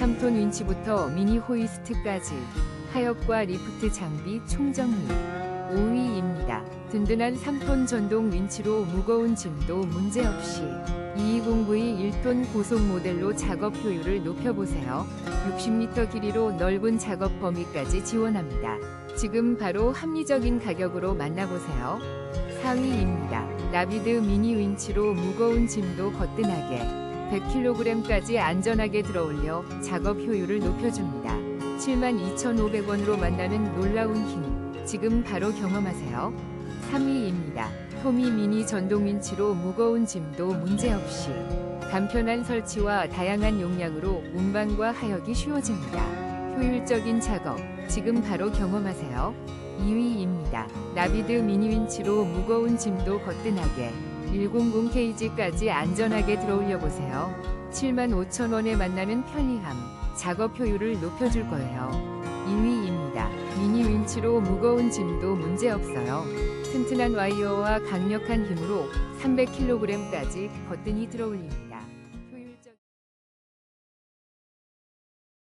3톤 윈치부터 미니 호이스트까지 하역과 리프트 장비 총정리 5위입니다. 든든한 3톤 전동 윈치로 무거운 짐도 문제없이 2209의 1톤 고속 모델로 작업 효율을 높여보세요. 60m 길이로 넓은 작업 범위까지 지원합니다. 지금 바로 합리적인 가격으로 만나보세요. 4위입니다. 라비드 미니 윈치로 무거운 짐도 거뜬하게 100kg까지 안전하게 들어올려 작업 효율을 높여줍니다. 72,500원으로 만나는 놀라운 힘. 지금 바로 경험하세요. 3위입니다. 토미 미니 전동 윈치로 무거운 짐도 문제없이 간편한 설치와 다양한 용량으로 운반과 하역이 쉬워집니다. 효율적인 작업. 지금 바로 경험하세요. 2위입니다. 라비드 미니 윈치로 무거운 짐도 거뜬하게 100Kg까지 안전하게 들어올려 보세요. 75,000원에 만나는 편리함, 작업 효율을 높여줄 거예요. 2위입니다. 미니 윈치로 무거운 짐도 문제없어요. 튼튼한 와이어와 강력한 힘으로 300kg까지 거뜬히 들어올립니다.